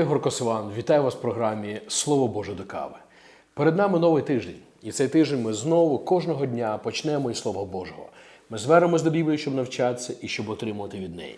Ігор Косован. Вітаю вас в програмі Слово Боже до кави. Перед нами новий тиждень, і цей тиждень ми знову кожного дня почнемо із Слова Божого. Ми звернемось до Біблії, щоб навчатися і щоб отримувати від неї.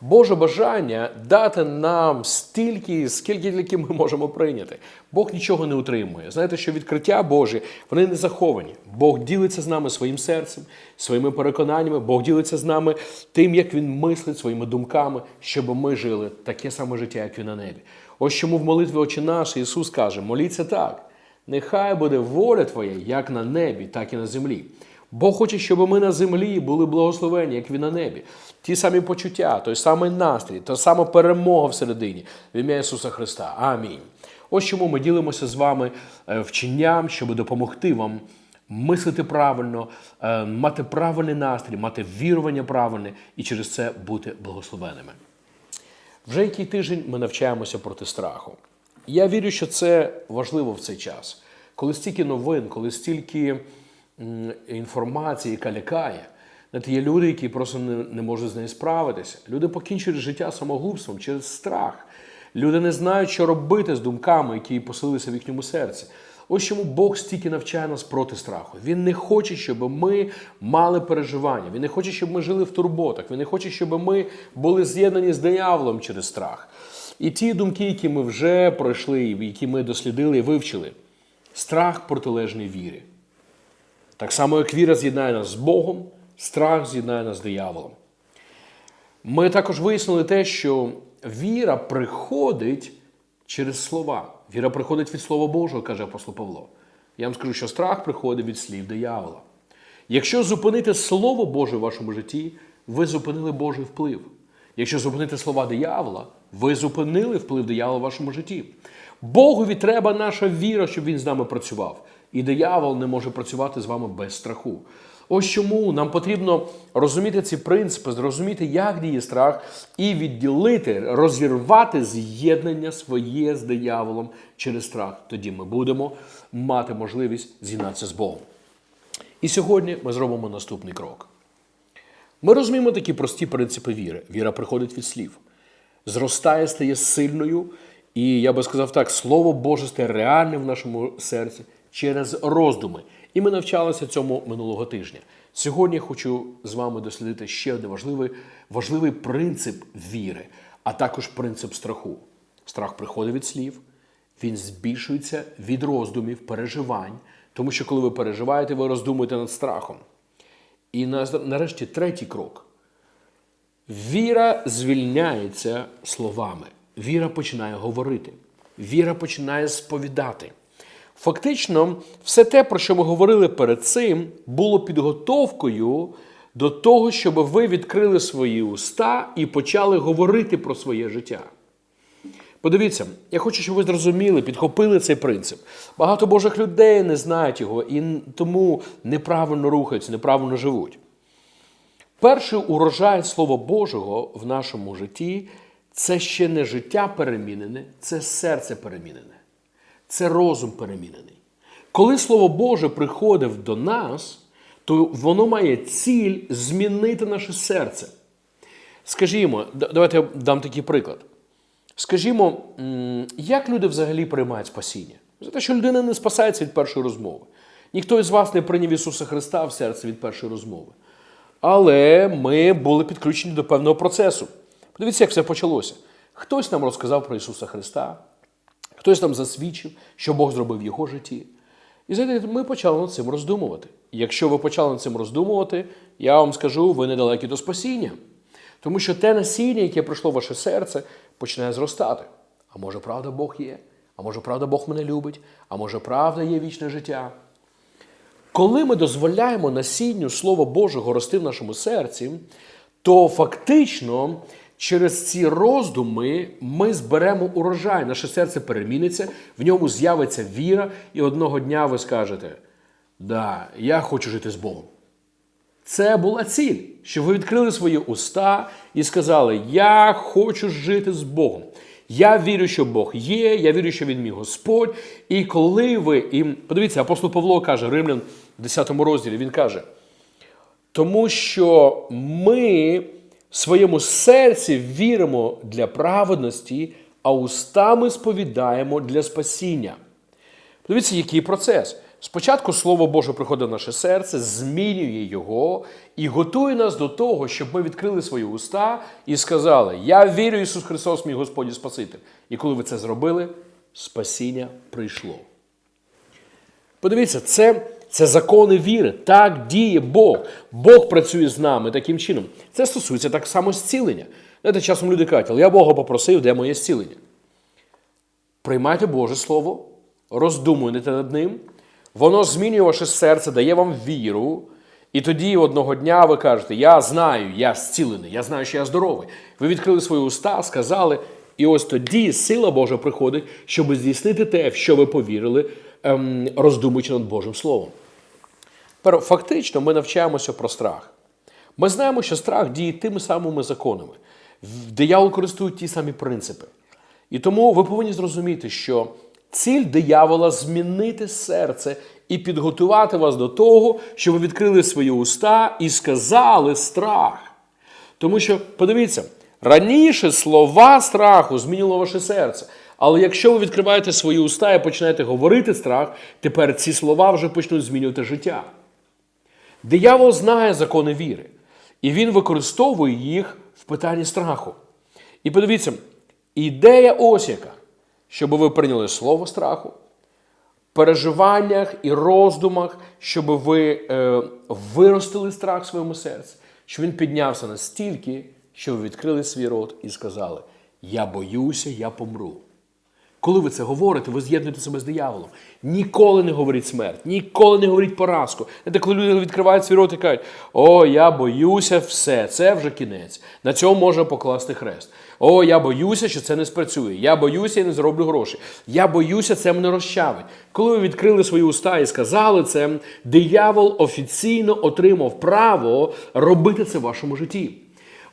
Боже бажання дати нам стільки, скільки тільки ми можемо прийняти. Бог нічого не утримує. Знаєте, що відкриття Божі вони не заховані. Бог ділиться з нами своїм серцем, своїми переконаннями. Бог ділиться з нами тим, як він мислить своїми думками, щоб ми жили таке саме життя, як він на небі. Ось чому в молитві Отче наш Ісус каже: моліться так. Нехай буде воля Твоя як на небі, так і на землі. Бог хоче, щоб ми на землі були благословені, як він на небі. Ті самі почуття, той самий настрій, та сама перемога всередині в ім'я Ісуса Христа. Амінь. Ось чому ми ділимося з вами е, вченням, щоб допомогти вам мислити правильно, е, мати правильний настрій, мати вірування правильне і через це бути благословеними. Вже який тиждень ми навчаємося проти страху. Я вірю, що це важливо в цей час, коли стільки новин, коли стільки інформації, яка лякає. Знаєте, є люди, які просто не, не можуть з нею справитися. Люди покінчують життя самогубством через страх. Люди не знають, що робити з думками, які поселилися в їхньому серці. Ось чому Бог стільки навчає нас проти страху. Він не хоче, щоб ми мали переживання. Він не хоче, щоб ми жили в турботах. Він не хоче, щоб ми були з'єднані з дияволом через страх. І ті думки, які ми вже пройшли, які ми дослідили і вивчили, страх протилежний вірі. Так само, як віра з'єднає нас з Богом, страх з'єднає нас з дияволом. Ми також вияснили те, що віра приходить через слова. Віра приходить від Слова Божого, каже апостол Павло. Я вам скажу, що страх приходить від слів диявола. Якщо зупинити Слово Боже в вашому житті, ви зупинили Божий вплив. Якщо зупинити слова диявола, ви зупинили вплив диявола в вашому житті. Богові треба наша віра, щоб він з нами працював. І диявол не може працювати з вами без страху. Ось чому нам потрібно розуміти ці принципи, зрозуміти, як діє страх, і відділити, розірвати з'єднання своє з дияволом через страх. Тоді ми будемо мати можливість з'єднатися з Богом. І сьогодні ми зробимо наступний крок. Ми розуміємо такі прості принципи віри. Віра приходить від слів, зростає, стає сильною, і я би сказав так, Слово Боже стає реальним в нашому серці через роздуми. І ми навчалися цьому минулого тижня. Сьогодні я хочу з вами дослідити ще один важливий, важливий принцип віри, а також принцип страху. Страх приходить від слів, він збільшується від роздумів, переживань, тому що коли ви переживаєте, ви роздумуєте над страхом. І нарешті третій крок. Віра звільняється словами. Віра починає говорити. Віра починає сповідати. Фактично, все те, про що ми говорили перед цим, було підготовкою до того, щоб ви відкрили свої уста і почали говорити про своє життя. Подивіться, я хочу, щоб ви зрозуміли, підхопили цей принцип. Багато Божих людей не знають його і тому неправильно рухаються, неправильно живуть. Перший урожай Слова Божого в нашому житті це ще не життя перемінене, це серце перемінене, це розум перемінений. Коли Слово Боже приходить до нас, то воно має ціль змінити наше серце. Скажімо, давайте я дам такий приклад. Скажімо, як люди взагалі приймають спасіння? За те, що людина не спасається від першої розмови. Ніхто із вас не прийняв Ісуса Христа в серце від першої розмови. Але ми були підключені до певного процесу. Подивіться, як все почалося. Хтось нам розказав про Ісуса Христа, хтось нам засвідчив, що Бог зробив в його житті. І знаєте, ми почали над цим роздумувати. Якщо ви почали над цим роздумувати, я вам скажу, ви недалекі до спасіння. Тому що те насіння, яке пройшло в ваше серце, починає зростати. А може, правда, Бог є? А може, правда, Бог мене любить? А може, правда є вічне життя? Коли ми дозволяємо насінню Слова Божого рости в нашому серці, то фактично через ці роздуми ми зберемо урожай. Наше серце переміниться, в ньому з'явиться віра, і одного дня ви скажете: Да, я хочу жити з Богом. Це була ціль, що ви відкрили свої уста і сказали: Я хочу жити з Богом. Я вірю, що Бог є, я вірю, що Він мій Господь. І коли ви. І подивіться, апостол Павло каже, Римлян в 10 розділі, він каже, тому що ми в своєму серці віримо для праведності, а устами сповідаємо для спасіння. Дивіться, який процес. Спочатку Слово Боже приходить в наше серце, змінює його і готує нас до того, щоб ми відкрили свої уста і сказали: Я вірю, Ісус Христос, мій Господь і Спаситель. І коли ви це зробили, спасіння прийшло. Подивіться, це, це закони віри. Так діє Бог. Бог працює з нами таким чином. Це стосується так само зцілення. Знаєте, часом люди кажуть, але я Бога попросив, де моє зцілення. Приймайте Боже Слово, роздумуйте над ним, воно змінює ваше серце, дає вам віру. І тоді одного дня ви кажете, я знаю, я зцілений, я знаю, що я здоровий. Ви відкрили свої уста, сказали, і ось тоді сила Божа приходить, щоб здійснити те, в що ви повірили, ем, роздумуючи над Божим Словом. Тепер фактично ми навчаємося про страх. Ми знаємо, що страх діє тими самими законами. Диявол користує ті самі принципи. І тому ви повинні зрозуміти, що ціль диявола змінити серце і підготувати вас до того, що ви відкрили свої уста і сказали страх. Тому що, подивіться, раніше слова страху змінило ваше серце. Але якщо ви відкриваєте свої уста і починаєте говорити страх, тепер ці слова вже почнуть змінювати життя. Диявол знає закони віри, і він використовує їх в питанні страху. І подивіться, ідея ось яка, щоб ви прийняли слово страху, переживаннях і роздумах, щоб ви е, виростили страх в своєму серці, щоб він піднявся настільки, що ви відкрили свій рот і сказали: Я боюся, я помру. Коли ви це говорите, ви з'єднуєте себе з дияволом. Ніколи не говоріть смерть, ніколи не говоріть поразку. Знаєте, коли люди відкривають свій рот і кажуть, о, я боюся, все, це вже кінець. На цьому можна покласти хрест. О, я боюся, що це не спрацює. Я боюся, я не зароблю гроші. Я боюся, це мене розчавить. Коли ви відкрили свої уста і сказали це, диявол офіційно отримав право робити це в вашому житті.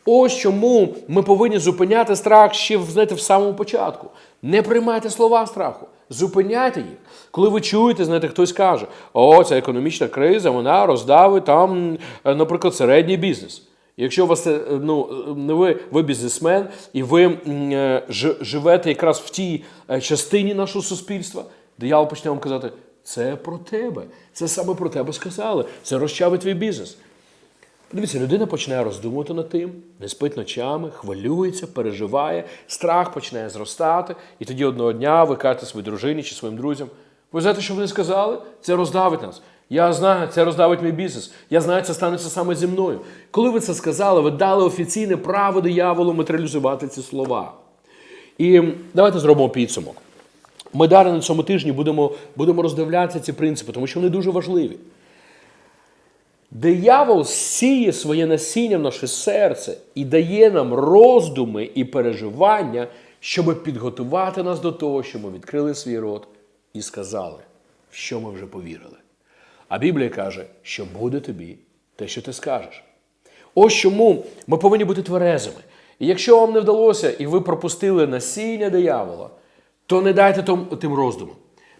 Ось чому ми повинні зупиняти страх ще знаєте, в самому початку. Не приймайте слова страху, зупиняйте їх. Коли ви чуєте, знаєте, хтось каже, о, ця економічна криза, вона роздавить там, е, наприклад, середній бізнес. Якщо вас е, ну, не ви, ви бізнесмен, і ви е, ж- живете якраз в тій е, частині нашого суспільства, диявол почне вам казати, це про тебе, це саме про тебе сказали, це розчавить твій бізнес. Дивіться, людина починає роздумувати над тим, не спить ночами, хвилюється, переживає, страх починає зростати, і тоді одного дня ви кажете своїй дружині чи своїм друзям, ви знаєте, що вони сказали? Це роздавить нас. Я знаю, це роздавить мій бізнес. Я знаю, це станеться саме зі мною. Коли ви це сказали, ви дали офіційне право дияволу матеріалізувати ці слова. І давайте зробимо підсумок. Ми далі на цьому тижні будемо, будемо роздивлятися ці принципи, тому що вони дуже важливі. Диявол сіє своє насіння в наше серце і дає нам роздуми і переживання, щоб підготувати нас до того, що ми відкрили свій рот і сказали, в що ми вже повірили. А Біблія каже, що буде тобі те, що ти скажеш. Ось чому ми повинні бути тверезими. І якщо вам не вдалося, і ви пропустили насіння диявола, то не дайте тому, тим роздумам,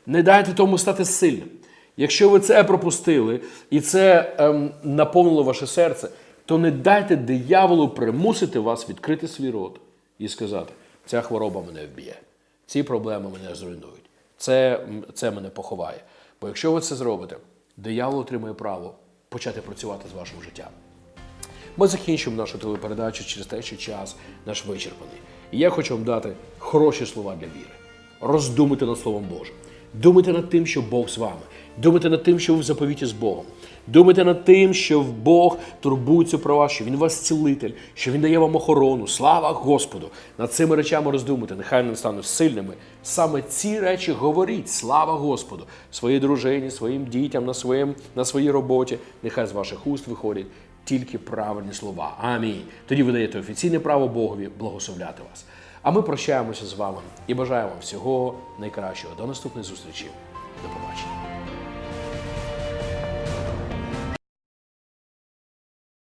не дайте тому стати сильним. Якщо ви це пропустили і це ем, наповнило ваше серце, то не дайте дияволу примусити вас відкрити свій рот і сказати: ця хвороба мене вб'є, ці проблеми мене зруйнують, це, це мене поховає. Бо якщо ви це зробите, диявол отримає право почати працювати з вашим життям. Ми закінчимо нашу телепередачу через те, що час наш вичерпаний. І я хочу вам дати хороші слова для віри. Роздумуйте над Словом Божим. Думайте над тим, що Бог з вами. Думайте над тим, що ви в заповіті з Богом. Думайте над тим, що Бог турбується про вас, що Він вас цілитель, що Він дає вам охорону. Слава Господу! Над цими речами роздумуйте, нехай вони стануть сильними. Саме ці речі говоріть, слава Господу, своїй дружині, своїм дітям, на, своїм, на своїй роботі. Нехай з ваших уст виходять тільки правильні слова. Амінь. Тоді ви даєте офіційне право Богові благословляти вас. А ми прощаємося з вами і бажаємо вам всього найкращого. До наступних зустрічі. До побачення.